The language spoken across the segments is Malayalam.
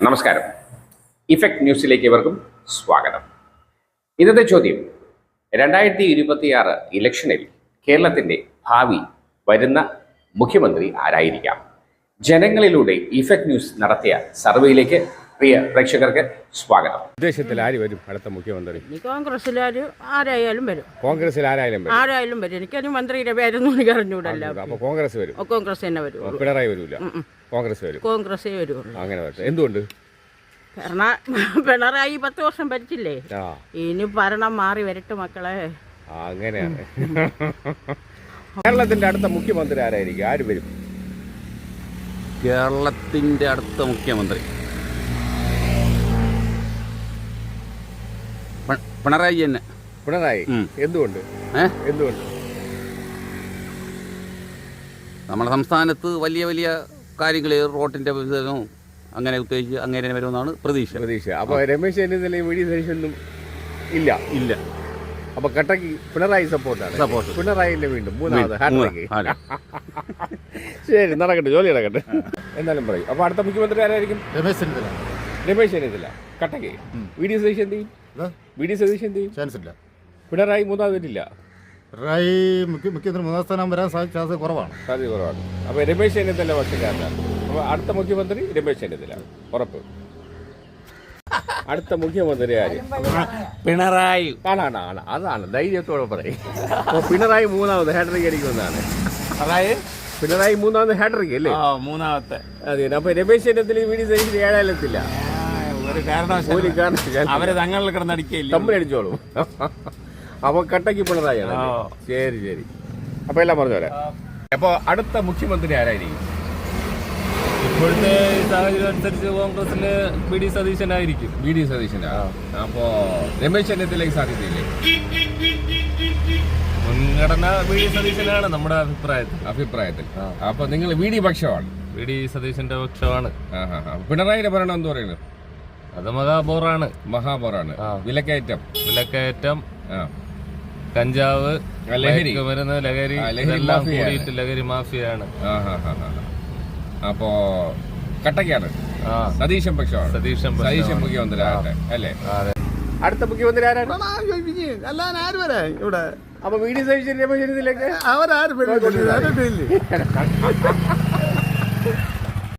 നമസ്കാരം. ഇഫക്റ്റ് ന്യൂസിലേക്ക് ഇവർക്കും സ്വാഗതം. ഇന്നത്തെ ചോദ്യം രണ്ടായിരത്തി ഇരുപത്തിയാറ് ഇലക്ഷനിൽ കേരളത്തിന്റെ ഭാവി വരുന്ന മുഖ്യമന്ത്രി ആരായിരിക്കാം? ജനങ്ങളിലൂടെ ഇഫക്റ്റ് ന്യൂസ് നടത്തിയ സർവേയിലേക്ക് പ്രിയ പ്രേക്ഷകർക്ക് സ്വാഗതം. ഉദ്ദേശത്തിൽ ആര് വരും? അടുത്ത മുഖ്യമന്ത്രി. കോൺഗ്രസിൽ ആരായാലും വരും. കോൺഗ്രസിൽ ആരായാലും വരും? ആരായാലും വരും. എനിക്കൊരു മന്ത്രിയുടെ പേരൊന്നും എനിക്ക് അറിഞ്ഞുകൂടല്ലോ അപ്പൊ കോൺഗ്രസ് വരും. കോൺഗ്രസ് തന്നെ വരും. പിണറായി വരൂല. കോൺഗ്രസ് വരും. കോൺഗ്രസേ വരും അങ്ങനെ വരട്ടെ. എന്തുകൊണ്ട്? ഭരണ പിണറായി പത്ത് വർഷം ഭരിച്ചില്ലേ? ആ. ഇനി ഭരണം മാറി വരട്ടെ മക്കളെ. അങ്ങനെയാണ്. കേരളത്തിന്റെ അടുത്ത മുഖ്യമന്ത്രി ആരായിരിക്കും? ആര് വരും? കേരളത്തിന്റെ അടുത്ത മുഖ്യമന്ത്രി. പിണറായി തന്നെ പിണറായി. എന്തുകൊണ്ട്? എന്തുകൊണ്ട്? നമ്മുടെ സംസ്ഥാനത്ത് വലിയ വലിയ കാര്യങ്ങൾ റോട്ടിന്റെ വികസനവും അങ്ങനെ ഉത്തേജിച്ച് അങ്ങനെ വരുമെന്നാണ് പ്രതീക്ഷ. പ്രതീക്ഷ. അപ്പൊ രമേശ് ചെന്നിത്തലയും വി ഡി സതീശൊന്നും ഇല്ല. ഇല്ല. അപ്പൊ കട്ടക്ക് പിണറായി സപ്പോർട്ടാണ്. സപ്പോർട്ട്. പിണറായിന്റെ വീണ്ടും? മൂന്നാമത് ശരി നടക്കട്ടെ ജോലി നടക്കട്ടെ. എന്നാലും പറയും. അപ്പൊ അടുത്ത മുഖ്യമന്ത്രി ആരായിരിക്കും? രമേശ് ചെന്നിത്തല. രമേശ് ചെന്നിത്തല. കട്ടക്ക്. വി ഡി സതീശ് എന്ത് ചെയ്യും? വി ഡി സതീശ് എന്ത് ചെയ്യും? ചാൻസ് ഇല്ല പിണറായി മൂന്നാമത് വരില്ല പിണറായി മുഖ്യ മുഖ്യമന്ത്രി മൂന്നാം സ്ഥാനം വരാൻ സാ- ചാൻസ് കുറവാണ്. സാധ്യത കുറവാണ്. അപ്പൊ രമേശ് ചെന്നിത്തല പക്ഷക്കാരനാണ് അപ്പോൾ അടുത്ത മുഖ്യമന്ത്രി രമേശ് ചെന്നിത്തല. ഉറപ്പ്. അടുത്ത മുഖ്യമന്ത്രി ആര്? പിണറായി. ആണാണ് ആണ്. അതാണ്. ധൈര്യത്തോടെ പറയും. അപ്പോൾ പിണറായി മൂന്നാമത് ഹാട്രിക് അടിക്കുന്നതാണ്. പിണറായി? മൂന്നാമത് ഹാട്രിക് അല്ലേ? മൂന്നാമത്തെ. അതെ അപ്പോൾ രമേശ് ചെന്നിത്തല വി ഡി ഏഴായിരത്തില്ല ഒരു കാരണവശാലും അവർ തങ്ങളിൽ കിടന്നടിക്കില്ല തമ്മിലടിച്ചോളൂ അപ്പൊ കട്ടക്ക് പിണറായിയാണ് ശരി ശരി. അപ്പൊ എല്ലാം പറഞ്ഞു തരാം അപ്പൊ അടുത്ത മുഖ്യമന്ത്രി ആരായിരിക്കും? ഇപ്പോഴത്തെ സാഹചര്യം അനുസരിച്ച് കോൺഗ്രസിൽ ബി ഡി സതീശനായിരിക്കും ബി ഡി സതീശനാ അപ്പോ രമേശ് ചെന്നിത്തലയ്ക്ക് സാധ്യതയില്ലേ? മുൻഗണന ബി ഡി സതീശനാണ് നമ്മുടെ അഭിപ്രായത്തിൽ. അഭിപ്രായത്തിൽ. അപ്പൊ നിങ്ങൾ വി ഡി പക്ഷമാണ്. ബി ഡി സതീശന്റെ പക്ഷമാണ്. പിണറായിന്റെ. പിണറായിയുടെ ഭരണം എന്ന് പറയുന്നത് അത് മഹാബോറാണ് മഹാബോറാണ്. ആ. വിലക്കയറ്റം. വിലക്കയറ്റം. ആ. കഞ്ചാവ് ലഹരി. മരുന്ന് ലഹരി ആ, ലഹരി ഇതെല്ലാം മാഫിയയാണ്. കൂടിയിട്ട് ലഹരി മാഫിയാണ് ആഹാ. അപ്പോ കട്ടക്കാണ് ആ. സതീശൻ പക്ഷമാണ്. സതീശൻ സതീശൻ പക്ഷമാണ്. മുഖ്യമന്ത്രി അല്ലേ? അതെ. അടുത്ത മുഖ്യമന്ത്രി ആരാണ്? അല്ലാതെ ആര് വരാ? ഇവിടെ. അപ്പൊ വി ഡി സതീശൻ രമേശ് ചെന്നിത്തലയ്ക്ക്? അവരാരും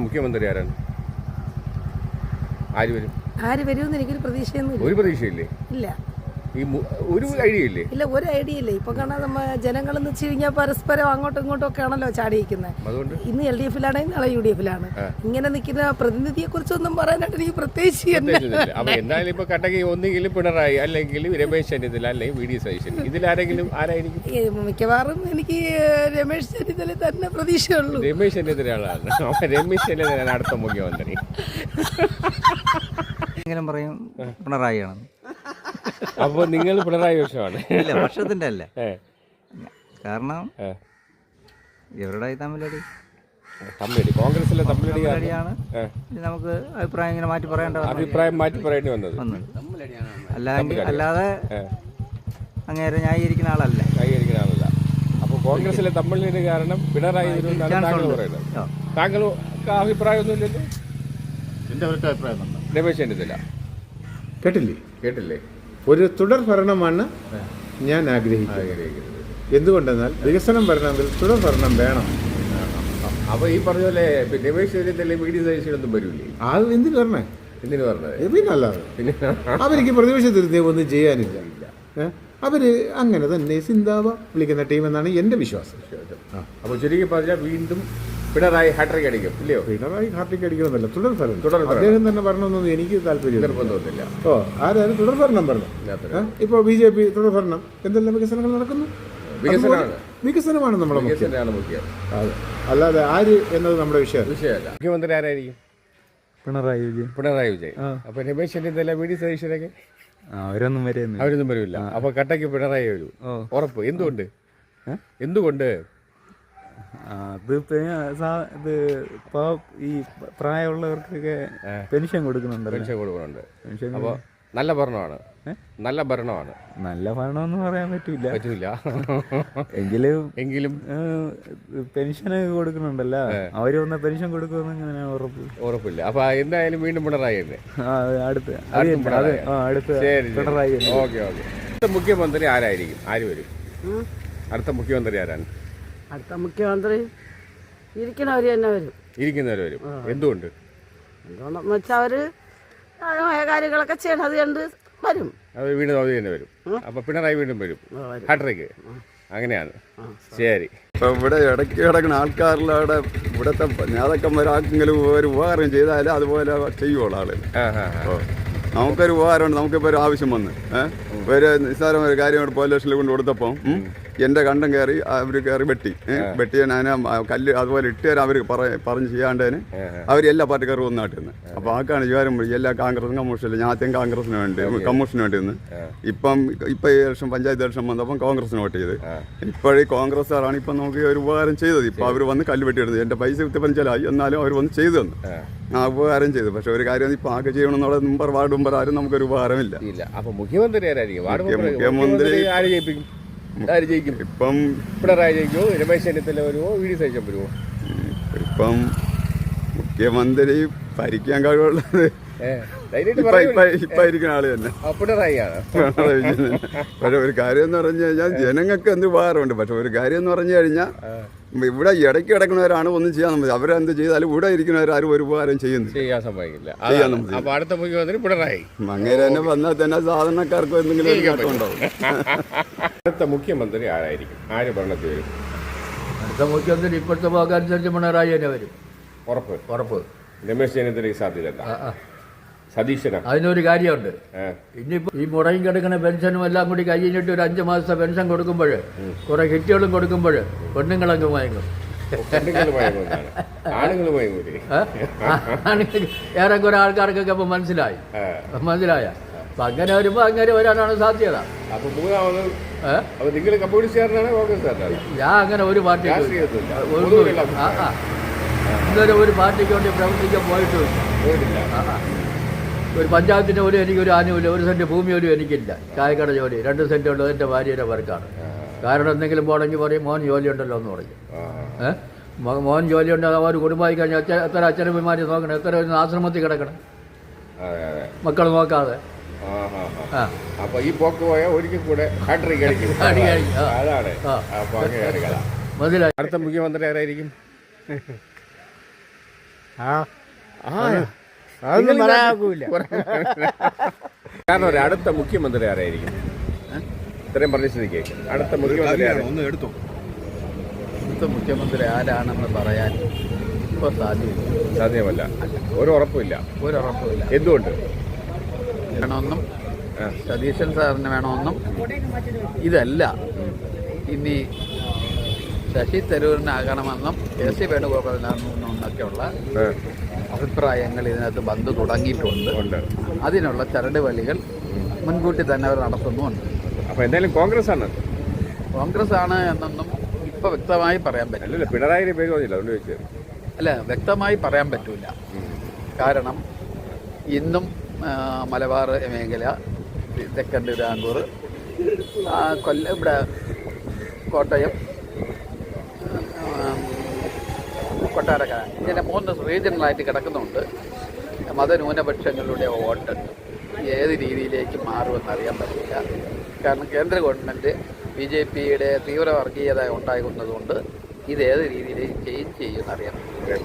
മുഖ്യമന്ത്രി ആരാണ്? ആര് വരും? ആര് വരുമെന്ന് എനിക്കൊരു പ്രതീക്ഷയൊന്നും ഒരു പ്രതീക്ഷയില്ലേ? ഇല്ല. ഈ ഒരു ഐഡിയ ഇല്ലേ ഇല്ല ഒരു ഐഡിയ ഇല്ല ഇപ്പൊ കാണാൻ നമ്മ ജനങ്ങളെന്ന് വെച്ച് കഴിഞ്ഞാൽ പരസ്പരം അങ്ങോട്ടും ഇങ്ങോട്ടും ഒക്കെ ആണല്ലോ ചാടിയിരിക്കുന്നത് അതുകൊണ്ട്? ഇന്ന് എൽ ഡി എഫിലാണെങ്കിൽ നാളെ യു ഡി എഫിലാണ്. ഇങ്ങനെ നിൽക്കുന്ന പ്രതിനിധിയെ കുറിച്ചൊന്നും പറയാനായിട്ട് എനിക്ക് പ്രത്യേകിച്ച്. എന്തായാലും ഇപ്പൊ കട്ടക്ക് ഒന്നുകിൽ പിണറായി അല്ലെങ്കിൽ രമേശ് ചെന്നിത്തല അല്ലെങ്കിൽ വി ഡി സതീശൻ. ഇതിലാരെങ്കിലും ആരായിരിക്കും? മിക്കവാറും എനിക്ക് രമേശ് ചെന്നിത്തല തന്നെ പ്രതീക്ഷയുള്ളൂ. രമേശ് ചെന്നിത്തലയാണ്. രമേശ് ചെന്നിത്തല അടുത്ത മുഖ്യമന്ത്രി. എങ്കിലും പറയും പിണറായിയാണ്. അപ്പൊ നിങ്ങൾ പിണറായി വിഷമാണ് ഇല്ല വർഷത്തിന്റെ അല്ല. കാരണം. ഇവരുടെ തമ്മിലടി. തമ്മിലടി. കോൺഗ്രസിലെ തമ്മിലടിയാണ്. നമുക്ക് അഭിപ്രായം ഇങ്ങനെ മാറ്റി പറയേണ്ട അഭിപ്രായം മാറ്റി പറയേണ്ടി വന്നത്. അല്ലാതെ അല്ലാതെ അങ്ങേരെ ന്യായീകരിക്കുന്ന ആളല്ല. ന്യായീകരിക്കുന്ന ആളല്ല. അപ്പൊ കോൺഗ്രസിലെ തമ്മിലടി കാരണം പിണറായി താങ്കൾ. പറയുന്നത്. ഇല്ലല്ലോ താങ്കൾ അഭിപ്രായമൊന്നുമില്ലല്ലോ എന്റെ അവർക്ക് അഭിപ്രായം രമേശ് ചെന്നിത്തല. കേട്ടില്ലേ? കേട്ടില്ലേ? ഒരു തുടർ ഭരണമാണ് ഞാൻ ആഗ്രഹിക്കുന്നത്. എന്തുകൊണ്ടെന്നാൽ വികസനം വരണമെങ്കിൽ തുടർ ഭരണം വേണം. അപ്പൊ ഈ പറഞ്ഞ പോലെ രമേശ് ചെന്നിത്തല വി ഡി സതീശനൊന്നും വരൂലേ? ആ എന്തിനു വരണേ എന്തിനു പറഞ്ഞത് പിന്നല്ലാതെ പിന്നെ അവർക്ക് പ്രതിപക്ഷത്തിരുത്തി ഒന്നും ചെയ്യാനില്ല? അവർ അങ്ങനെ തന്നെ സിന്താവ വിളിക്കുന്ന ടീം എന്നാണ് എന്റെ വിശ്വാസം. അപ്പോൾ അപ്പൊ ചുരുക്കി പറഞ്ഞാൽ വീണ്ടും പിണറായി ഹാട്രിക് അടിക്കും ഇല്ലയോ? പിണറായി ഹാട്രിക് അടിക്കണമെന്നല്ല തുടർ ഭരണം. തുടർ അദ്ദേഹം തന്നെ പറഞ്ഞൊന്നും എനിക്ക് താല്പര്യം നിർബന്ധമൊന്നുമില്ല ഓ ആരായാലും തുടർ ഭരണം പറഞ്ഞു ഇപ്പോൾ ബി ജെ പി തുടർ ഭരണം. എന്തെല്ലാം വികസനങ്ങൾ നടക്കുന്നു? വികസനമാണ്. വികസനമാണ് നമ്മുടെ മുഖ്യം. വികസനമാണ് മുഖ്യം. അതെ അല്ലാതെ ആര് എന്നത് നമ്മുടെ വിഷയം വിഷയമല്ല. മുഖ്യമന്ത്രി ആരായിരിക്കും? പിണറായി വിജയൻ. പിണറായി വിജയൻ. അപ്പൊ രമേശ് ചെന്നിത്തല വി ഡി സതീശനൊക്കെ? അവരൊന്നും വരെ അവരൊന്നും വരില്ല അപ്പൊ കട്ടയ്ക്ക് പിണറായി വരൂ. ഉറപ്പ്. എന്തുകൊണ്ട്? എന്തുകൊണ്ട്? അത് ഇത് ഈ പ്രായമുള്ളവർക്കൊക്കെ പെൻഷൻ കൊടുക്കുന്നുണ്ട് പെൻഷൻ കൊടുക്കുന്നുണ്ട്. പെൻഷൻ അപ്പൊ നല്ല ഭരണമാണ്. നല്ല ഭരണമാണ്. നല്ല ഭരണമെന്ന് പറയാൻ പറ്റൂല. പറ്റൂല. എങ്കിലും എങ്കിലും പെൻഷൻ കൊടുക്കുന്നുണ്ടല്ലോ. അവർ വന്ന പെൻഷൻ കൊടുക്കുമെന്ന് ഇങ്ങനെ ഉറപ്പ്? ഉറപ്പില്ല. അപ്പൊ എന്തായാലും വീണ്ടും പിണറായി തന്നെ ആ, അടുത്ത. അടുത്ത പിണറായി. ആ, അടുത്ത ശരി ഓക്കെ ഓക്കെ. അടുത്ത മുഖ്യമന്ത്രി ആരായിരിക്കും? ആര് വരും? അടുത്ത മുഖ്യമന്ത്രി ആരാണ്? അടുത്ത മുഖ്യമന്ത്രി ഇരിക്കണവർ തന്നെ വരും. ഇരിക്കുന്നവർ വരും. എന്തുകൊണ്ട്? എന്തുകൊണ്ടെന്ന് വെച്ചാൽ അവർ കാര്യങ്ങളൊക്കെ ചെയ്യണത് കണ്ട് വരും. അവർ വീണ്ടും അവധി തന്നെ വരും. അപ്പൊ പിണറായി വീണ്ടും വരും. വരും. ഹാട്രിക്ക്. അങ്ങനെയാണ്. ശരി. ഇപ്പൊ ഇവിടെ ഇടയ്ക്ക് കിടക്കുന്ന ആൾക്കാരിലവിടെ ഇവിടുത്തെ നേതാക്കന്മാരാർക്കെങ്കിലും ഒരു ഉപകാരം ചെയ്താലേ അതുപോലെ ചെയ്യുള്ളൂ ആൾ. നമുക്കൊരു ഉപകാരമുണ്ട്. നമുക്കിപ്പോൾ ഒരു ആവശ്യം വന്ന്. ഏഹ് ഒരു നിസ്സാരം ഒരു കാര്യം പോലീസിൽ പോലീസ് കൊണ്ട് കൊടുത്തപ്പം എന്റെ കണ്ടം കയറി അവർ കയറി വെട്ടി. വെട്ടി ഞാൻ കല്ല് അതുപോലെ ഇട്ട് തരാൻ അവർ പറഞ്ഞ് ചെയ്യാണ്ടതിന് അവർ എല്ലാ പാർട്ടി പാർട്ടിക്കാരും ഒന്നാട്ട് നിന്ന് അപ്പോൾ ആർക്കാണ് വിചാരം എല്ലാ കോൺഗ്രസും ഞാൻ ആദ്യം കോൺഗ്രസിന് വേണ്ടി കമ്മീഷന് വേണ്ടി നിന്ന്. ഇപ്പം ഇപ്പം ഈ വർഷം പഞ്ചായത്ത് ഇലക്ഷൻ വന്നപ്പം കോൺഗ്രസിന് വോട്ട് ചെയ്ത്. ഇപ്പോഴും കോൺഗ്രസ്സുകാരാണ് ഇപ്പം നമുക്ക് ഒരു ഉപകാരം ചെയ്തത്. ഇപ്പം അവർ വന്ന് കല്ല് വെട്ടിയിടുന്നത്. എന്റെ പൈസ വിത്തപ്പഞ്ചലായി എന്നാലും അവർ വന്ന് ചെയ്തു തന്നു. ആ. ഉപകാരം ചെയ്തു. പക്ഷെ ഒരു കാര്യം ഇപ്പം ആകെ ചെയ്യണമെന്നുള്ള മുമ്പർ വാർഡ് മുമ്പർ ആരും നമുക്കൊരു ഉപകാരമില്ല. അപ്പൊ ആരായിരിക്കും? മുഖ്യമന്ത്രി- മുഖ്യമന്ത്രി ആര് ജയിക്കും? ഇപ്പം പിണറായി ജയിക്കുമോ രമേശ് ചെന്നിത്തല വരുമോ വി ഡി സതീശൻ വരുമോ ഇപ്പം മുഖ്യമന്ത്രി ഭരിക്കാൻ കഴിവുള്ളത് ഇരിക്കുന്ന ആൾ തന്നെ. പക്ഷെ ഒരു കാര്യം എന്ന് പറഞ്ഞു കഴിഞ്ഞാൽ ജനങ്ങൾക്ക് എന്ത് ഉപകാരമുണ്ട്? പക്ഷെ ഒരു കാര്യം എന്ന് പറഞ്ഞു കഴിഞ്ഞാൽ ഇവിടെ ഇടയ്ക്ക് കിടക്കുന്നവരാണ് ഒന്നും ചെയ്യാൻ പറ്റില്ല അവരെന്ത് ചെയ്താലും ഇവിടെ ഇരിക്കുന്നവരാരും ഒരു ഉപകാരം ചെയ്യുന്നില്ല. ചെയ്യാൻ അടുത്ത മുഖ്യമന്ത്രി പിണറായി. അങ്ങനെ തന്നെ വന്നാൽ തന്നെ സാധാരണക്കാർക്ക് എന്തെങ്കിലും ഉണ്ടാവും. അടുത്ത മുഖ്യമന്ത്രി ആരായിരിക്കും? ആര് ഭരണത്തിൽ വരും? അടുത്ത മുഖ്യമന്ത്രി ഇപ്പോഴത്തെ പോക്ക് അനുസരിച്ച് പിണറായി തന്നെ വരും. ഉറപ്പ്. ഉറപ്പ്. രമേശ് ചെന്നിത്തലയ്ക്ക് സാധ്യത ആ, ആ. സതീശന? അതിനൊരു കാര്യമുണ്ട്. ഇനിയിപ്പോൾ ഈ മുടങ്ങി കിടക്കുന്ന പെൻഷനും എല്ലാം കൂടി കഴിഞ്ഞിട്ട് ഒരു അഞ്ച് മാസത്തെ പെൻഷൻ കൊടുക്കുമ്പോൾ കുറെ കിറ്റുകളും കൊടുക്കുമ്പോൾ പെണ്ണുങ്ങളങ്ങ് മയങ്ങും. മയങ്ങൂലേ? ഏ? ആണെങ്കിൽ ഏറെക്കുറെ ആൾക്കാർക്കൊക്കെ ഇപ്പം മനസ്സിലായി. മനസ്സിലായ. അപ്പം അങ്ങനെ വരുമ്പോൾ അങ്ങനെ വരാനാണ് സാധ്യത. അപ്പൊ മൂന്നാമത് ഏ? അപ്പൊ നിങ്ങൾ കമ്മ്യൂണിസ്റ്റുകാരനാണ് കോൺഗ്രസ്സുകാരനാണ്? ഞാൻ അങ്ങനെ ഒരു പാർട്ടി ഇന്നലെ ഒരു പാർട്ടിക്ക് വേണ്ടി പ്രവർത്തിക്കാൻ പോയിട്ടില്ല. ഒരു ആ. ഒരു പഞ്ചായത്തിന് ഒരു എനിക്കൊരു ആനുകൂല്യം ഒരു സെന്റ് ഭൂമി ഒരു എനിക്കില്ല. ചായക്കട ജോലി രണ്ട് സെന്റ് ഉള്ളത് എന്റെ ഭാര്യയുടെ വർക്കാണ്. കാരണം എന്തെങ്കിലും പോണെങ്കിൽ പറയും മോൻ ജോലി ഉണ്ടല്ലോ എന്ന് പറയും. മോൻ ജോലി ഉണ്ട് അവർ ഒരു കുടുംബമായി കഴിഞ്ഞാൽ എത്ര അച്ഛനമ്മമാർ നോക്കണം എത്ര ആശ്രമത്തിൽ കിടക്കണം? മക്കൾ നോക്കാതെ. അപ്പൊ ഈ പോക്ക് പോയ ഒരിക്കൽ കൂടെ ഹാട്രിക് അടിക്കും. അതാണ്. അപ്പൊ അടുത്ത മുഖ്യമന്ത്രി ആരായിരിക്കും? കാരണം ഒരു അടുത്ത മുഖ്യമന്ത്രി ആരായിരിക്കും? ഇത്രയും പറഞ്ഞ സ്ഥിതിക്ക് അടുത്ത മുഖ്യമന്ത്രി ഒന്ന് എടുത്തു? അടുത്ത മുഖ്യമന്ത്രി ആരാണെന്ന് പറയാൻ ഇപ്പോൾ സാധ്യമല്ല. സാധ്യമല്ല. ഒരു ഉറപ്പില്ല ഒരു ഉറപ്പില്ല എന്തുകൊണ്ട്? വേണമെന്നും. സതീശൻ സാറിന് വേണമെന്നും. ഇതല്ല. ഇനി ശശി തരൂരിനാകണമെന്നും കെ സി വേണുഗോപാലിനാകണമെന്നും എന്നൊക്കെയുള്ള ആ, അഭിപ്രായങ്ങൾ ഇതിനകത്ത് ബന്ധു തുടങ്ങിയിട്ടുണ്ട്. അതിനുള്ള ചരട് വലികൾ മുൻകൂട്ടി തന്നെ അവർ നടത്തുന്നുമുണ്ട്. അപ്പോൾ എന്തായാലും കോൺഗ്രസ് ആണ് കോൺഗ്രസ് ആണ് എന്നൊന്നും ഇപ്പോൾ വ്യക്തമായി പറയാൻ പറ്റില്ല. പിണറായി പേര് പറഞ്ഞില്ല അല്ല വ്യക്തമായി പറയാൻ പറ്റൂല. കാരണം ഇന്നും മലബാർ മേഖല തെക്കൻ തിരുവിതാംകൂർ ആ, കൊല്ല ഇവിടെ കോട്ടയം കൊട്ടാരക്കര. ഇങ്ങനെ മൂന്ന് റീജിയണലായിട്ട് കിടക്കുന്നുണ്ട്. മതന്യൂനപക്ഷങ്ങളുടെ വോട്ട് ഏത് രീതിയിലേക്ക് മാറുമെന്ന് അറിയാൻ പറ്റില്ല. കാരണം കേന്ദ്ര ഗവൺമെന്റ് ബി ജെ പിയുടെ തീവ്ര വർഗീയത ഉണ്ടാകുന്നതുകൊണ്ട് ഇത് ഏത് രീതിയിലേക്ക് ചേഞ്ച് ചെയ്യുമെന്ന് അറിയാൻ പറ്റില്ല.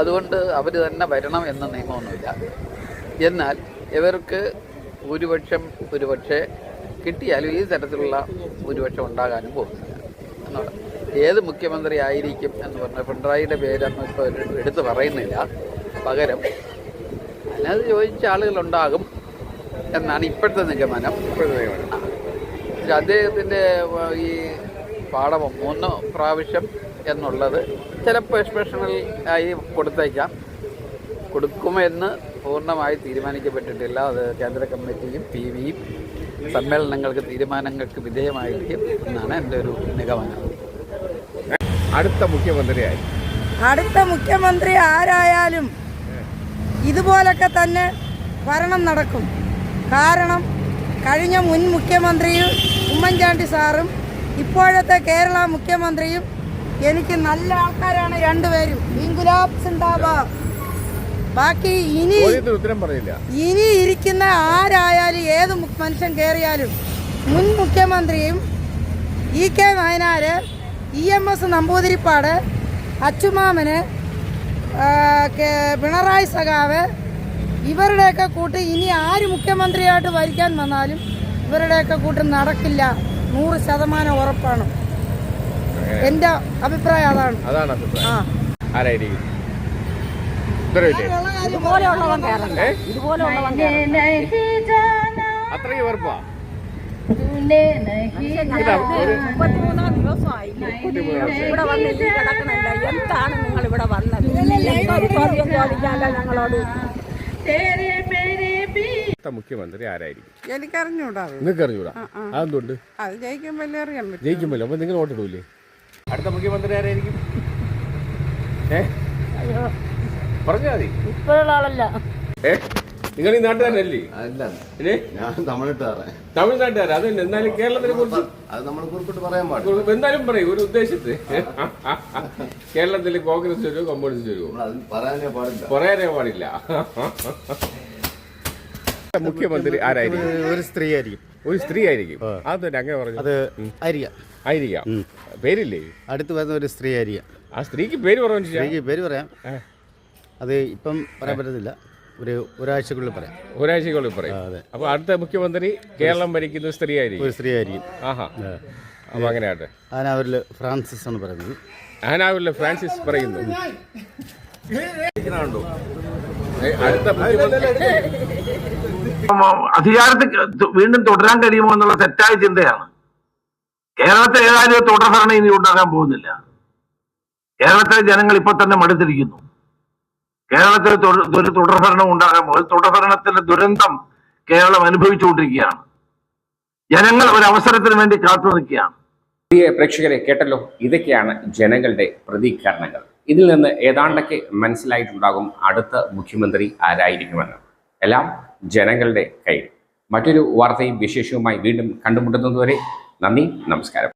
അതുകൊണ്ട് അവർ തന്നെ വരണം എന്ന നിയമമൊന്നുമില്ല. എന്നാൽ ഇവർക്ക് ഭൂരിപക്ഷം ഒരുപക്ഷെ കിട്ടിയാലും ഈ തരത്തിലുള്ള ഭൂരിപക്ഷം ഉണ്ടാകാനും പോകുന്നില്ല. എന്നുള്ള ഏത് മുഖ്യമന്ത്രി ആയിരിക്കും എന്ന് പറഞ്ഞാൽ പിണറായിയുടെ പേരൊന്നും ഇപ്പോൾ എടുത്തു പറയുന്നില്ല. പകരം അതിനകത്ത് ചോദിച്ച ആളുകളുണ്ടാകും എന്നാണ് ഇപ്പോഴത്തെ നിഗമനം. ഇപ്പോഴത്തെ അദ്ദേഹത്തിന്റെ ഈ പാഠം മൂന്ന് പ്രാവശ്യം എന്നുള്ളത് ചിലപ്പോൾ എക്സ്പ്രഷണൽ ആയി കൊടുത്തേക്കാം. കൊടുക്കുമെന്ന് പൂർണമായി തീരുമാനിക്കപ്പെട്ടിട്ടില്ല. അത് കേന്ദ്ര കമ്മിറ്റിയും പി വിയും സമ്മേളനങ്ങൾക്ക് തീരുമാനങ്ങൾക്ക് വിധേയമായിരിക്കും എന്നാണ് എന്റെ ഒരു നിഗമനം. അടുത്ത മുഖ്യമന്ത്രിയായി. അടുത്ത മുഖ്യമന്ത്രി ആരായാലും ഇതുപോലൊക്കെ തന്നെ ഭരണം നടക്കും. കാരണം കഴിഞ്ഞ മുൻ മുഖ്യമന്ത്രിയും ഉമ്മൻചാണ്ടി സാറും ഇപ്പോഴത്തെ കേരള മുഖ്യമന്ത്രിയും എനിക്ക് നല്ല ആൾക്കാരാണ് രണ്ടുപേരും. ഇൻകുലാബ് സിന്ദാബാദ്. ബാക്കി ഇനി ഉത്തരം പറയില്ല. ഇനി ഇരിക്കുന്ന ആരായാലും ഏത് മനുഷ്യൻ കയറിയാലും മുൻ മുഖ്യമന്ത്രിയും E K Nayanar E M S Namboodiripad അച്ചുമാമന് Pinarayi സഖാവ് ഇവരുടെയൊക്കെ കൂട്ട് ഇനി ആര് മുഖ്യമന്ത്രിയായിട്ട് ഭരിക്കാൻ വന്നാലും ഇവരുടെയൊക്കെ കൂട്ട് നടക്കില്ല. നൂറ് ശതമാനം ഉറപ്പാണ്. എന്റെ അഭിപ്രായം അതാണ്. ആ. ആരായിരിക്കും ഉത്തരവില്ലേ ഇതുപോലെയുള്ളവൻ? ഇതുപോലെയുള്ളവൻ അത്രയും വെറുപ്പാ. മുപ്പത്തിമൂന്നാം ദിവസമായി. ഇവിടെ വന്നിട്ട് കിടക്കണല്ല എന്താണ് നിങ്ങൾ ഇവിടെ വന്നത്? ചോദ്യം ഞങ്ങളോട് മുഖ്യമന്ത്രി ആരായിരിക്കും? എനിക്കറിഞ്ഞൂടാ നിങ്ങൾക്ക് അറിഞ്ഞൂടാ അതെന്തുകൊണ്ട് അത് ജയിക്കുമ്പോൾ അറിയാൻ പറ്റും. അപ്പൊ നിങ്ങൾ വോട്ടിടൂലേ? അടുത്ത മുഖ്യമന്ത്രി ആരായിരിക്കും? ഏ? പറഞ്ഞാ മതി. ഇപ്പോഴുള്ള ആളല്ല. നിങ്ങൾ ഈ നാട്ടുകാരനല്ലേ? അല്ല. ഞാൻ തമിഴ്നാട്ടുകാരൻ. തമിഴ്നാട്ടുകാരൻ. അത് എന്നാലും കേരളത്തിനെ കുറിച്ച് അത് നമ്മൾ കുറിപ്പിട്ട് പറയാൻ പാടില്ല. എന്തായാലും പറയും ഒരു ഉദ്ദേശത്ത്. കേരളത്തിൽ കോൺഗ്രസ് വരുമോ കമ്മ്യൂണിസ്റ്റ് വരുമോ പറയാനേ പാടില്ല. പറയാനേ പാടില്ല. മുഖ്യമന്ത്രി ആരായിരിക്കും? ഒരു സ്ത്രീ ആയിരിക്കും. ഒരു സ്ത്രീ ആയിരിക്കും. അത് തന്നെ അങ്ങനെ പറഞ്ഞു അത് ആയിരിക്കാം ആയിരിക്കാം പേരില്ലേ? അടുത്ത് വരുന്ന ഒരു സ്ത്രീ ആയിരിക്കാം ആ സ്ത്രീക്ക് പേര് പറഞ്ഞു സ്ത്രീക്ക് പേര് പറയാം. അത് ഇപ്പം പറയാൻ പറ്റത്തില്ല. ഒരു ഒരാഴ്ചക്കുള്ളിൽ പറയാം. ഒരാഴ്ചക്കുള്ളിൽ പറയും. അതെ. അപ്പൊ അടുത്ത മുഖ്യമന്ത്രി കേരളം ഭരിക്കുന്ന സ്ത്രീ ആയിരിക്കും ഒരു സ്ത്രീ ആയിരിക്കും ആഹാ അപ്പൊ അങ്ങനെ ആട്ടെ അതിന് ഫ്രാൻസിസ് ആണ് പറയുന്നത്. ആനാവരിൽ ഫ്രാൻസിസ് പറയുന്നു. ഇരിക്കണുണ്ടോ? ഏ, അടുത്ത മുഖ്യമന്ത്രി. അധികാരത്തിൽ വീണ്ടും തുടരാൻ കഴിയുമോ എന്നുള്ള തെറ്റായ ചിന്തയാണ്. കേരളത്തിൽ ഏതായാലും തുടർഭരണം ഇനി ഉണ്ടാകാൻ പോകുന്നില്ല. കേരളത്തിലെ ജനങ്ങൾ ഇപ്പൊ തന്നെ മടുത്തിരിക്കുന്നു. കേരളത്തിൽ ഒരു തുടർഭരണം ഉണ്ടാകാൻ പോകും തുടർഭരണത്തിന്റെ ദുരന്തം കേരളം അനുഭവിച്ചുകൊണ്ടിരിക്കുകയാണ്. ജനങ്ങൾ ഒരു അവസരത്തിന് വേണ്ടി കാത്തു നിൽക്കുകയാണ്. പ്രേക്ഷകരെ കേട്ടല്ലോ ഇതൊക്കെയാണ് ജനങ്ങളുടെ പ്രതികരണങ്ങൾ. ഇതിൽ നിന്ന് ഏതാണ്ടൊക്കെ മനസ്സിലായിട്ടുണ്ടാകും അടുത്ത മുഖ്യമന്ത്രി ആരായിരിക്കുമെന്ന്. എല്ലാം ജനങ്ങളുടെ കയ്യിൽ. മറ്റൊരു വാർത്തയും വിശേഷവുമായി വീണ്ടും കണ്ടുമുട്ടുന്നതുവരെ നന്ദി നമസ്കാരം.